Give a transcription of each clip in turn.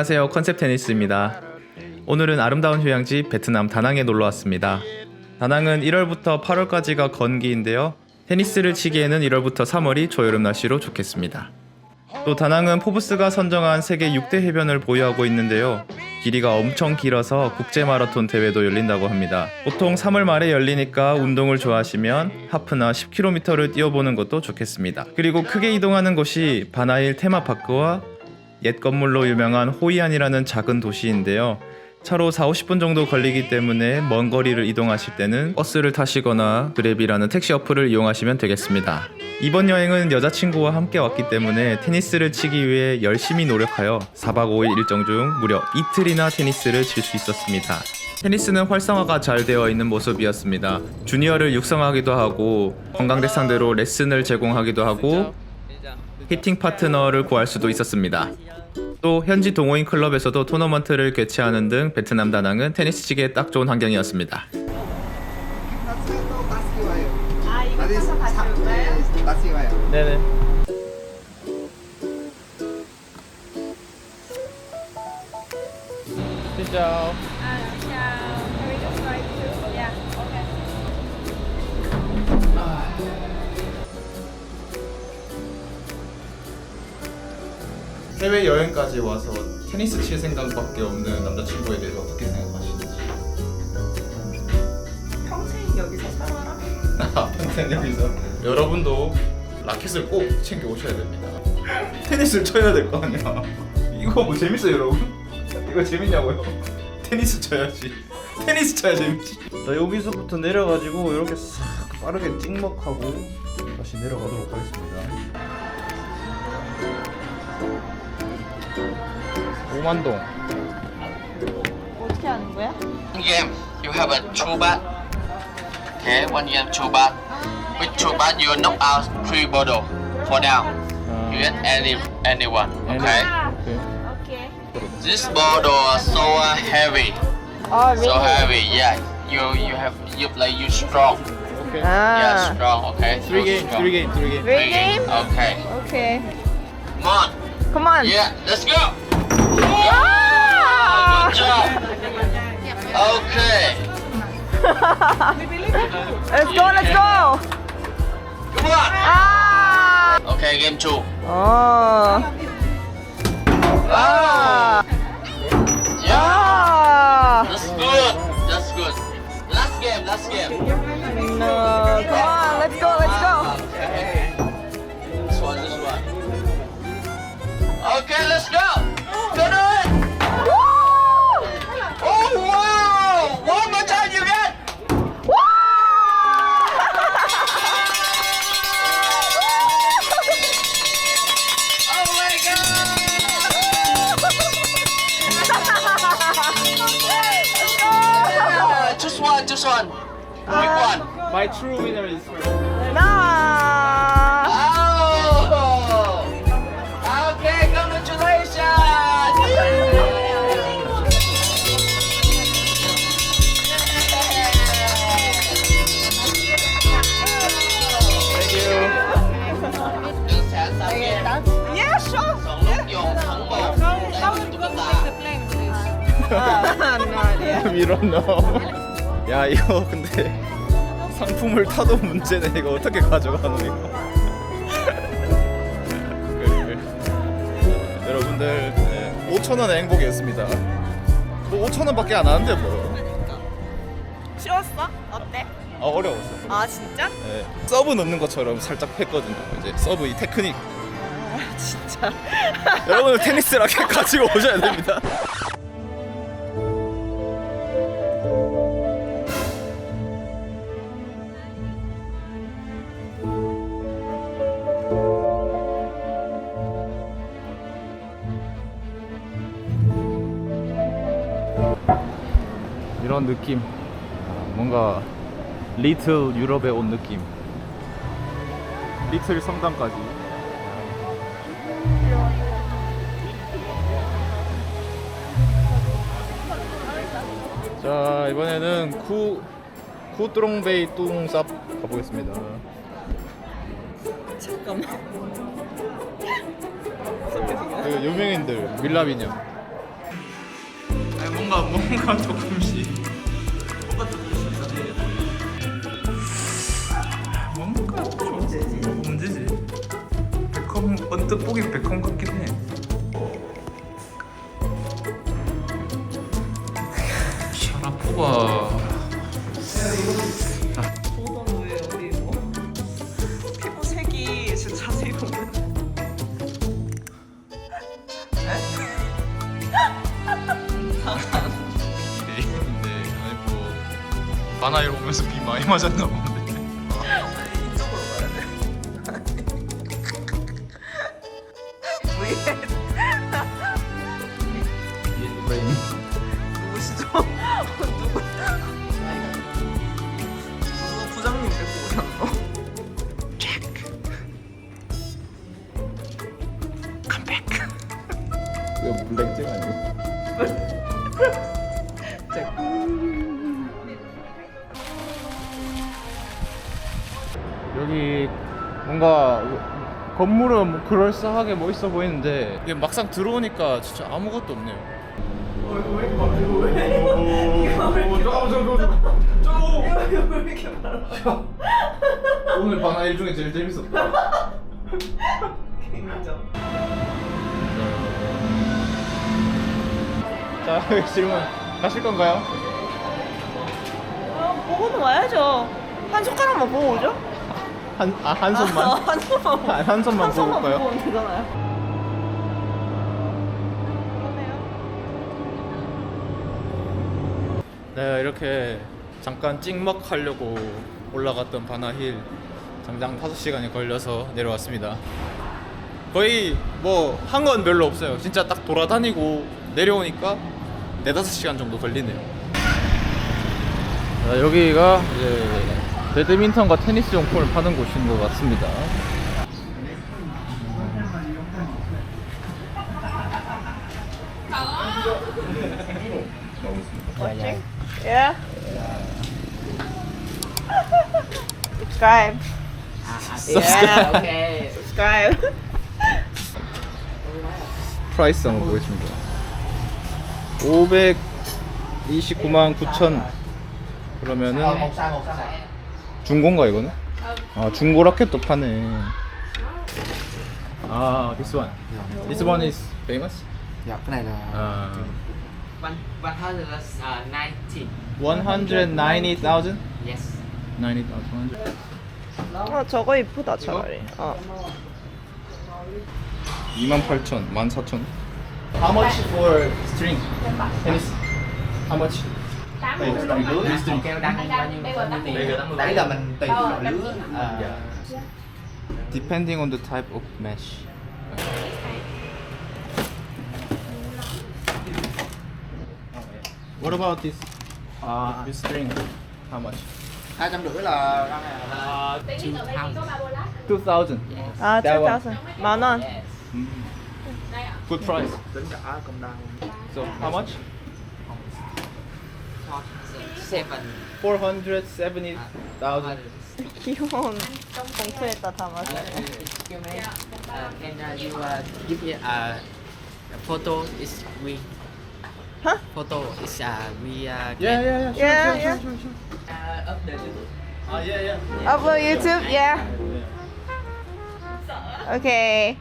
안녕하세요. 컨셉 테니스입니다. 오늘은 아름다운 휴양지 베트남 다낭에 놀러 왔습니다. 다낭은 1월부터 8월까지가 건기인데요. 테니스를 치기에는 1월부터 3월이 조여름 날씨로 좋겠습니다. 또 다낭은 포브스가 선정한 세계 6대 해변을 보유하고 있는데요. 길이가 엄청 길어서 국제 마라톤 대회도 열린다고 합니다. 보통 3월 말에 열리니까 운동을 좋아하시면 하프나 10km를 뛰어보는 것도 좋겠습니다. 그리고 크게 이동하는 곳이 바나일 테마파크와 옛 건물로 유명한 호이안이라는 작은 도시인데요. 차로 4, 50분 정도 걸리기 때문에 먼 거리를 이동하실 때는 버스를 타시거나 그랩이라는 택시 어플을 이용하시면 되겠습니다. 이번 여행은 여자친구와 함께 왔기 때문에 테니스를 치기 위해 열심히 노력하여 4박 5일 일정 중 무려 이틀이나 테니스를 칠 수 있었습니다. 테니스는 활성화가 잘 되어 있는 모습이었습니다. 주니어를 육성하기도 하고 건강 대상대로 레슨을 제공하기도 하고 히팅 파트너를 구할 수도 있었습니다. 또 현지 동호인 클럽에서도 토너먼트를 개최하는 등 베트남 다낭은 테니스 치기에 딱 좋은 환경이었습니다. 아 이거 타서 가져올까요? 네네. 진짜 해외 여행까지 와서 테니스 칠 생각밖에 없는 남자친구에 대해서 어떻게 생각하시는지? 평생 여기서 살아라. 아, 평생 여기서 여러분도 라켓을 꼭 챙겨 오셔야 됩니다. 테니스를 쳐야 될 거 아니야. 이거 뭐 재밌어요, 여러분? 이거 재밌냐고요? 테니스 쳐야지. 테니스 쳐야 재밌지. 자 여기서부터 내려가지고 이렇게 싹 빠르게 찍먹하고 다시 내려가도록 하겠습니다. 오만동. 어떻게 하는 거야? One game, you have a two bat. Okay, one game, two bat. With two bat, you knock out three bottle for now. You get any anyone. Okay. Okay. This bottle are so uh, heavy, Oh so heavy. Yeah. You you have you like you strong. Yeah, strong. Okay. Three You game, strong. three game, three game. Three game? Okay. Okay. Come on. Come on. Yeah. Let's go. Good job. Okay. Let's go. Let's go. Come on. Ah! Okay. Game two. Oh. Ah! Yeah. Ah! That's good. That's good. Last game, last game. No. Come on. Let's go. Let's true winner is for you. No! We don't know. 야 이거 근데 상품을 타도 문제네 이거 어떻게 가져가노 이거? 여러분들 네, 5천 원의 행복이었습니다. 뭐 5천 원밖에 안 하는데 뭐. 쉬웠어? 어때? 아 어려웠어. 아 진짜? 네, 서브 넣는 것처럼 살짝 했거든요. 이제 서브 이 테크닉. 진짜. 여러분들 테니스 라켓 가지고 오셔야 됩니다. 이런 느낌. 뭔가 리틀 유럽에 온 느낌. 리틀 성당까지. 자 이번에는 쿠 쿠트롱베이 뚱쌉 가보겠습니다. 잠깐만. 그 유명인들? 아니 뭔가 뭔가 조금씩 보긴 베컴 같긴 해. 샤라포가 보던 왜 어디 뭐 피부 색이 진짜 자세히 보면 근데 아니 뭐 바나일 오면서 비 많이 맞았나 본데. 건물은 뭐 그럴싸하게 멋있어 보이는데 이게 막상 들어오니까 진짜 아무것도 없네요. 오늘 바나일 중에 제일 재밌었다. 자 질문 가실 건가요? 아, 보고는 와야죠. 한 손가락만 보고 오죠? 한, 아, 한 손만? 아, 한 손만. 아, 한 손만 한 손만 보고 되잖아요. 네 이렇게 잠깐 찍먹 하려고 올라갔던 바나힐 장장 5시간이 걸려서 내려왔습니다 거의 뭐 한 건 별로 없어요 진짜 딱 돌아다니고 내려오니까 4, 5시간 정도 걸리네요 자, 여기가 이제 배드민턴과 테니스 용품을 파는 곳인 것 같습니다 Yeah. Subscribe. Yeah. Okay. Subscribe. 프라이스 한번 보겠습니다 529만 9천 그러면은 중고인가 이거는? 아 중고 라켓도 파네 아 this one this one is famous? Dạ, cái này là 아 one one hundred uh, ninety. 190,000? Yes. 90,000어 저거 이쁘다 차라리. 어. 28,000 14,000 How much for string? Tennis? How much? Đây, string lưới, Dạ, string. kêu đăng bao nhiêu bao nhiêu tiền? Đấy là mình tùy loại lưới. Ờ, Depending on the type of mesh. What about this? Uh, this string. How much? hai trăm rưỡi là đăng này là two thousand. 2,000. 아, That one. 7,000. 만 원. Good price. Tính cả công đăng. So how much? Seven. 470,000. 귀여운 봉투에다 담아서. Excuse me. Uh, can uh, you uh, give me a photo? Is we. Huh? Photo is uh, we uh, Yeah, yeah, yeah. Sure, Yeah, sure, yeah. sure, sure, sure. uh, up the YouTube. Ah, yeah, yeah. Upload YouTube. Yeah. Okay.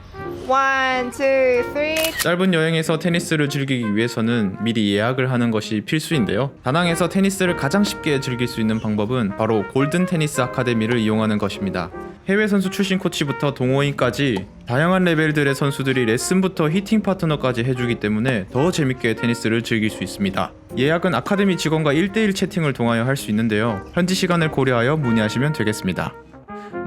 짧은 여행에서 테니스를 즐기기 위해서는 미리 예약을 하는 것이 필수인데요. 다낭에서 테니스를 가장 쉽게 즐길 수 있는 방법은 바로 골든 테니스 아카데미를 이용하는 것입니다. 해외 선수 출신 코치부터 동호인까지 다양한 레벨들의 선수들이 레슨부터 히팅 파트너까지 해주기 때문에 더 재밌게 테니스를 즐길 수 있습니다. 예약은 아카데미 직원과 1대1 채팅을 통하여 할 수 있는데요. 현지 시간을 고려하여 문의하시면 되겠습니다.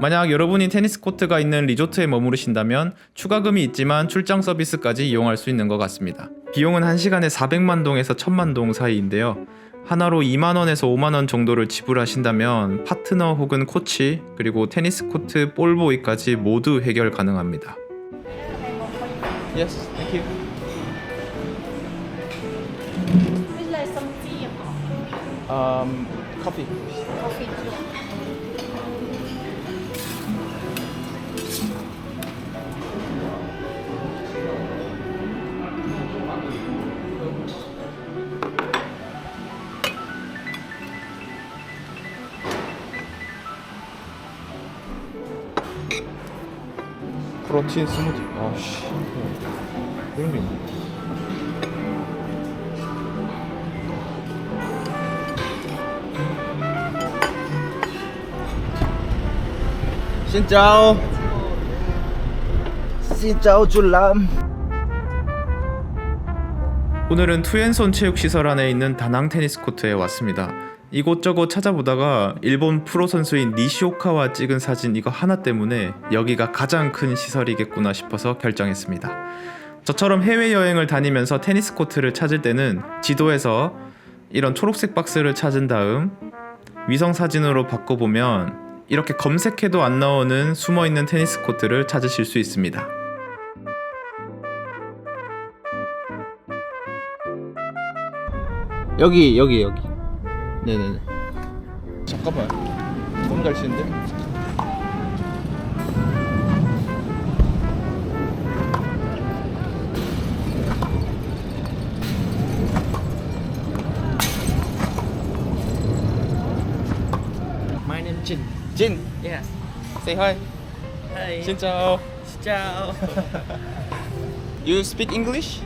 만약 여러분이 테니스 코트가 있는 리조트에 머무르신다면 추가금이 있지만 출장 서비스까지 이용할 수 있는 것 같습니다. 비용은 1시간에 400만 동에서 1000만 동 사이인데요. 하나로 2만 원에서 5만 원 정도를 지불하신다면 파트너 혹은 코치 그리고 테니스 코트 볼보이까지 모두 해결 가능합니다. Yes, thank you. Um, coffee. Coffee. 프로틴 스무디. 아씨. 이런 게 있네. Xin chào 줄람. 오늘은 투앤손 체육시설 안에 있는 다낭 테니스 코트에 왔습니다. 이곳저곳 찾아보다가 일본 프로 선수인 니시오카와 찍은 사진 이거 하나 때문에 여기가 가장 큰 시설이겠구나 싶어서 결정했습니다. 저처럼 해외여행을 다니면서 테니스 코트를 찾을 때는 지도에서 이런 초록색 박스를 찾은 다음 위성 사진으로 바꿔보면 이렇게 검색해도 안 나오는 숨어있는 테니스 코트를 찾으실 수 있습니다. 여기 여기 여기. 네네네. 잠깐만. 너무 잘 치는데? My name Jin. 진. Yes. Say hi. Hi. 진짜. Ciao. You speak English?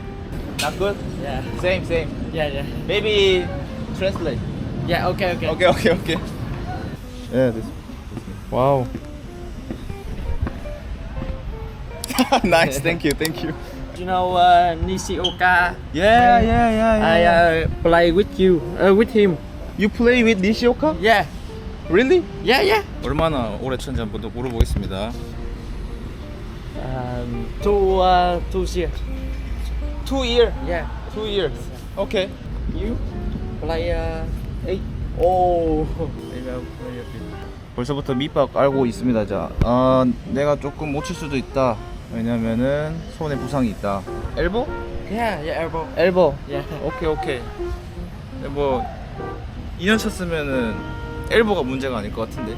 Not good. yeah. Same same. Yeah, yeah. Maybe translate. Yeah, okay, okay. 오케이 오케이 오케이. 네, 됐습니다. 와우. nice, thank you, thank you. You know uh, Nishioka? Yeah, yeah, yeah, I yeah. uh, play with you, uh, with him. You play with Nishioka? Yeah. Really? Yeah, yeah. 얼마나 오래 쳤는지 한번 더 물어보겠습니다. Um, two, uh, two years. Two year, Yeah. two years. Okay. You? Play uh, Eight. oh. 벌써부터 밑밥 알고 있습니다. 자, 어, 내가 조금 못 칠 수도 있다. 왜냐면은 손에 부상이 있다. 엘보? Yeah, yeah, elbow. 엘보. Yeah. 오케이 오케이. 근데 뭐 2년 쳤으면은 엘보가 문제가 아닐 것 같은데.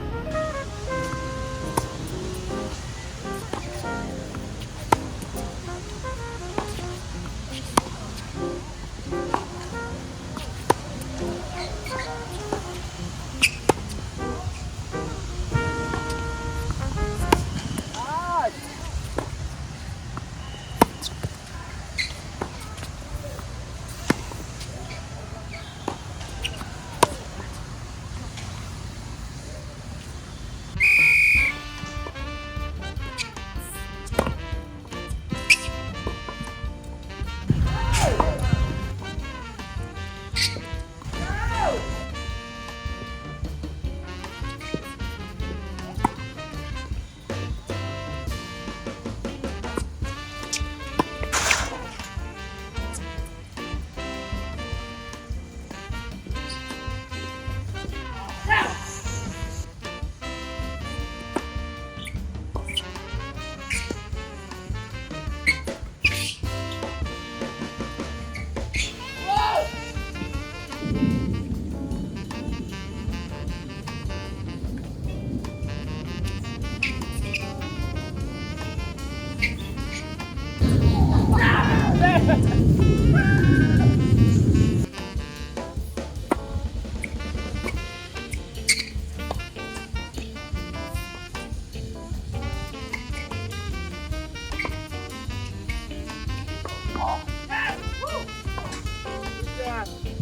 más.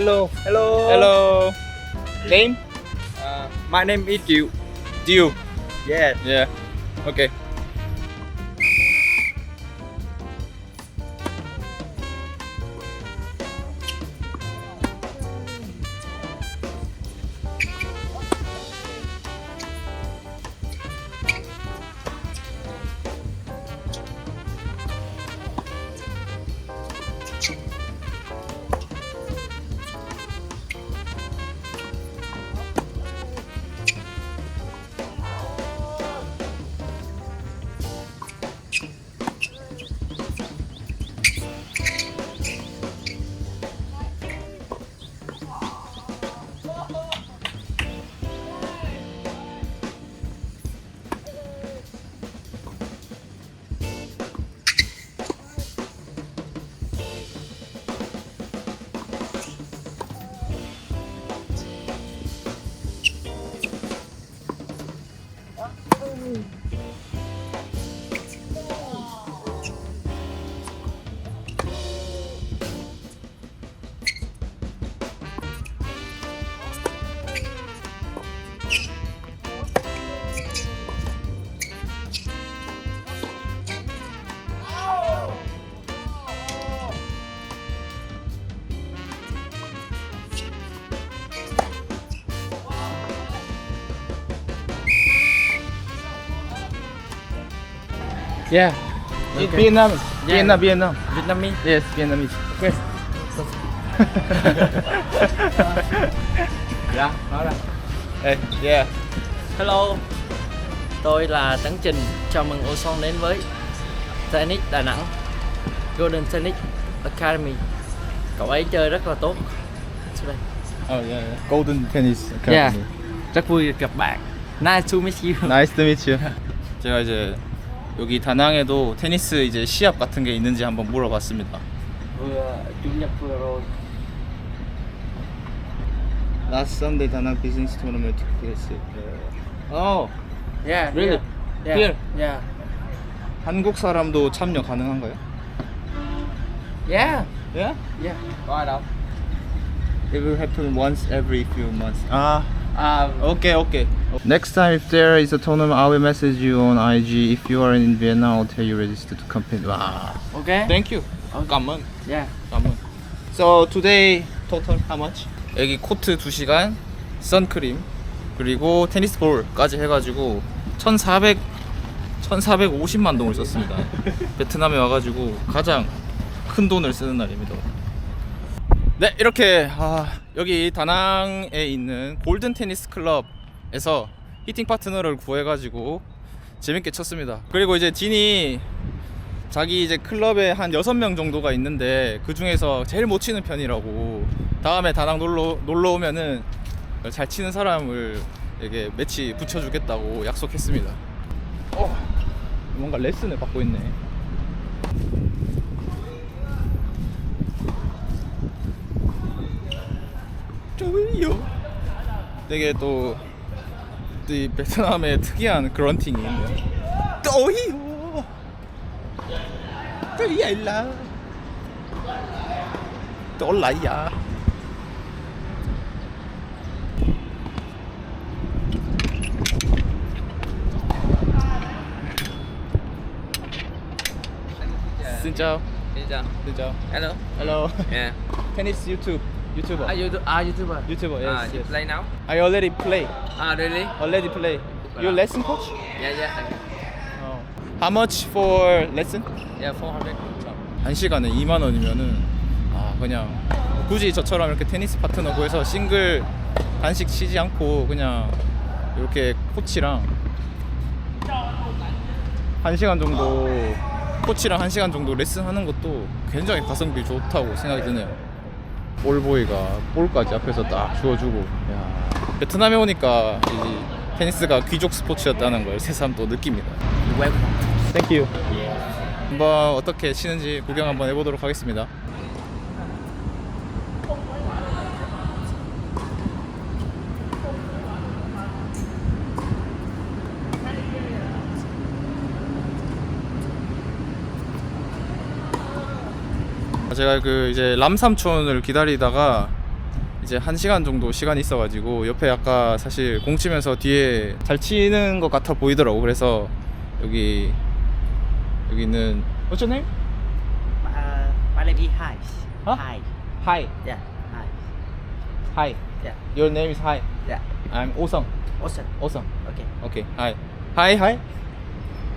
Hello. Hello. Hello. Name? Uh, my name is Diu. Diu. Yeah. Yeah. Okay. Yeah. Okay. Vietnam. Yeah. Vietnam. Vietnam. Vietnamese. Yes, Vietnamese. Okay. dạ, nói ra. Hey, yeah. Hello. Tôi là Tấn Trình. Chào mừng Ô đến với Tennis Đà Nẵng. Golden Tennis Academy. Cậu ấy chơi rất là tốt. Oh, yeah, yeah. Golden Tennis Academy. Yeah. Rất vui gặp bạn. Nice to meet you. Nice to meet you. Chào chơi. 여기 다낭에도 테니스 이제 시합 같은 게 있는지 한번 물어봤습니다. Last Sunday 다낭 Business Tournament took place. 어, Yeah, Really? Yeah. Here? Yeah. 한국 사람도 참여 가능한가요? Yeah. Yeah. Yeah. Ai đâu? It will happen once every few months. Ah, okay, okay. Next time if there is a tournament, I will message you on IG. If you are in Vietnam, I'll tell you register to compete. Wow. ok. Thank you. Ơn. Yeah. 감은. So today total how much? 여기 코트 2시간, 선크림, 그리고 테니스 볼까지 해가지고 1,400 1,450만 동을 썼습니다. 베트남에 와가지고 가장 큰 돈을 쓰는 날입니다. 네 이렇게 아, 여기 다낭에 있는 골든 테니스 클럽에서 히팅 파트너를 구해가지고 재밌게 쳤습니다. 그리고 이제 딘이 자기 이제 클럽에 한 6명 정도가 있는데 그 중에서 제일 못 치는 편이라고 다음에 다낭 놀러, 놀러 오면은 잘 치는 사람을 이게 매치 붙여주겠다고 약속했습니다. 어, 뭔가 레슨을 받고 있네. 좋아요. 되게 또, 이 베트남의 특이한 그런팅이 있네요. Xin chào Xin chào. Xin chào Hello. Hello Yeah. Tennis YouTube YouTuber Ah, you ah YouTuber. YouTuber yes, Ah, you yes. play now? I already play Ah, really? Already play You lesson coach? Yeah, yeah. Oh. How much for lesson? Yeah, 400. 한 시간에 2만 원이면은 아 그냥 굳이 저처럼 이렇게 테니스 파트너 구해서 싱글 단식 치지 않고 그냥 이렇게 코치랑 한 시간 정도 코치랑 한 시간 정도 레슨 하는 것도 굉장히 가성비 좋다고 생각이 드네요. 볼보이가 볼까지 앞에서 딱 주워주고 야 베트남에 오니까 이 테니스가 귀족 스포츠였다는 걸 새삼 또 느낍니다. Thank you. 한번 어떻게 치는지 구경 한번 해보도록 하겠습니다. 제가 그 이제 람삼촌을 기다리다가 이제 한 시간 정도 시간이 있어가지고 옆에 아까 사실 공 치면서 뒤에 잘 치는 것 같아 보이더라고. 그래서 여기 여기는 What's your name? Uh, is Hai. Huh? Hai. Hi. Yeah. Hai. Hi. Yeah. Your name is Hi. Yeah. I'm Osung. Awesome. Osung. Okay. 오케이. Hi. Hi. Hi.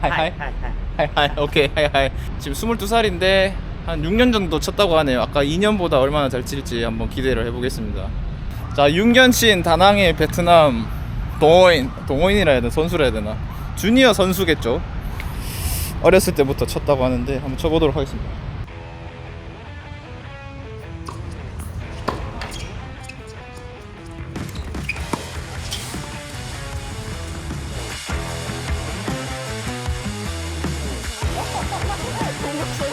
Hi. Hi. Hai. Hai. 하이 하이 오케이 하이 하이 지금 22살인데 한 6년 정도 쳤다고 하네요. 아까 2년보다 얼마나 잘 칠지 한번 기대를 해보겠습니다. 자, 6년 친 다낭의 베트남 동호인, 동호인이라 해야 되나, 선수라 해야 되나. 주니어 선수겠죠. 어렸을 때부터 쳤다고 하는데 한번 쳐보도록 하겠습니다.